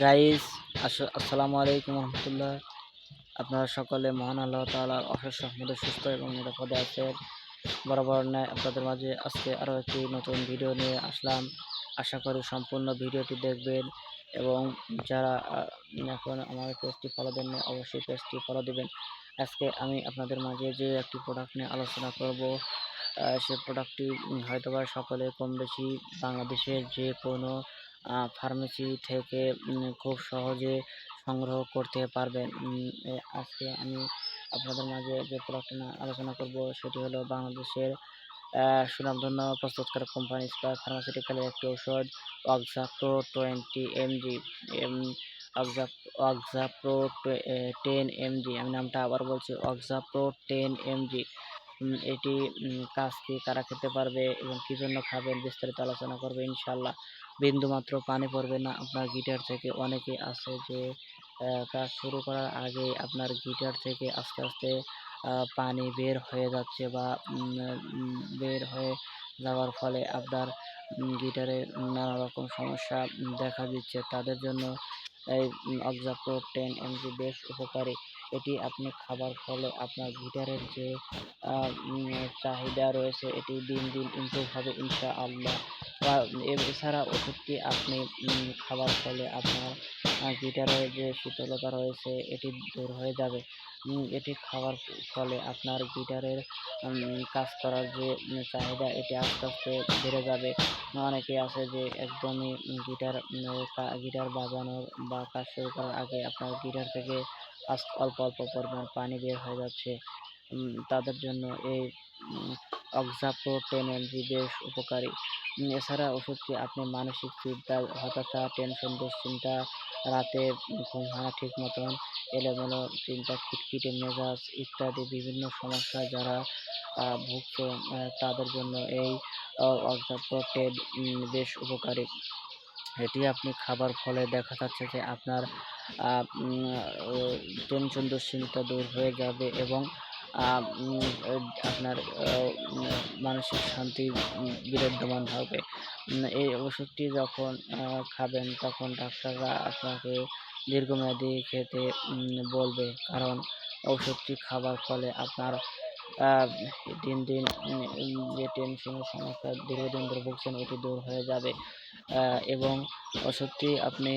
Guys আসসালামু আলাইকুম রহমতুল্লাহ। আপনারা সকলে মহান আল্লাহ তালার অশেষ রহমতে সুস্থ এবং নিরাপদে আছেন। বরাবর ন্যায় আপনাদের মাঝে আজকে আরও একটি নতুন ভিডিও নিয়ে আসলাম। আশা করি সম্পূর্ণ ভিডিওটি দেখবেন এবং যারা এখন আমার পেজটি ফলো দেননি, অবশ্যই পেজটি ফলো দেবেন। আজকে আমি আপনাদের মাঝে যে একটি প্রোডাক্ট নিয়ে আলোচনা করব সে প্রোডাক্টটি হয়তোবা সকলে কম বেশি বাংলাদেশের যে কোনো ফার্মেসি থেকে খুব সহজে সংগ্রহ করতে পারবেন। আজকে আমি আপনাদের মাঝে যে প্রোডাক্ট আলোচনা করব সেটি হলো বাংলাদেশের সুনামধন্য প্রস্তুতকারক কোম্পানি স্পার ফার্মাসিউটিক্যালের একটি ঔষধ Oxapro twenty mg Oxapro ten mg আমি নামটা আবার বলছি অক্সাপ্রো টেন এমজি এটি কাজ কি, কারা খেতে পারবে এবং কী জন্য খাবেন বিস্তারিত আলোচনা করবে ইনশাল্লাহ বিন্দুমাত্র পানি পড়বে না। আপনার গিটার থেকে অনেকে আছে যে কাজ শুরু করার আগে আপনার গিটার থেকে আস্তে আস্তে পানি বের হয়ে যাচ্ছে বা বের হয়ে যাওয়ার ফলে আপনার গিটারে নানা রকম সমস্যা দেখা দিচ্ছে। তাদের জন্য এই অক্সাপ্রো টেন এমজি বেশ উপকারী। এটি আপনি খাবার ফলে আপনার ভিটারের যে চাহিদা রয়েছে, এটি দিন দিন ইমপ্রুভ হবে ইনশাআল্লাহ। এছাড়া ওষুধটি আপনি খাবার ফলে আপনার গিটারের যে শীতলতা রয়েছে, এটি দূর হয়ে যাবে। এটি খাওয়ার ফলে আপনার গিটারের কাজ করার যে চাহিদা, এটি আস্তে আস্তে বেড়ে যাবে। অনেকে আছে যে একদমই গিটার গিটার বাজানোর বা কাজ শুরু করার আগে আপনার গিটার থেকে অল্প অল্প পরিমাণ পানি বের হয়ে যাচ্ছে। তাদের জন্য এই অক্সাপ্রো টেন বেশ উপকারী। এছাড়া ওষুধটি আপনি মানসিক চিন্তা হতাশা, টেনশন, দুশ্চিন্তা, রাতে ঘুম না ঠিক মতন, এলোমেলো চিন্তা, খিটখিটে মেজাজ ইত্যাদি বিভিন্ন সমস্যা যারা ভুগছে তাদের জন্য এই অক্সাপ্রো টেন বেশ উপকারী। এটি আপনি খাবার ফলে দেখা যাচ্ছে যে আপনার টেনশন, দুশ্চিন্তা দূর হয়ে যাবে এবং আপনার মানসিক শান্তি বিরাজমান হবে। এই ওষুধটি যখন খাবেন, তখন ডাক্তাররা আপনাকে দীর্ঘমেয়াদী খেতে বলবে। কারণ ওষুধটি খাবার ফলে আপনার দিন দিন যে টেনশনের সমস্যা, দীর্ঘদিন ধরে ভুগছেন এটি দূর হয়ে যাবে। এবং ওষুধটি আপনি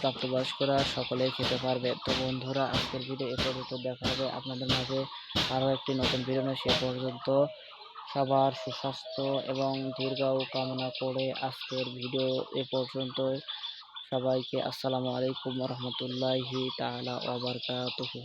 প্রাপ্তবয়স্করা সকলেই খেতে পারবে। তো বন্ধুরা, আজকের ভিডিও এ পর্যন্ত দেখা হবে আপনাদের মাঝে আরও একটি নতুন ভিডিও সে পর্যন্ত সবার সুস্বাস্থ্য এবং দীর্ঘায়ু কামনা করে আজকের ভিডিও এ পর্যন্ত। সবাইকে আসসালামু আলাইকুম রহমতুল্লাহি তালা আবার বারাকাতুহু।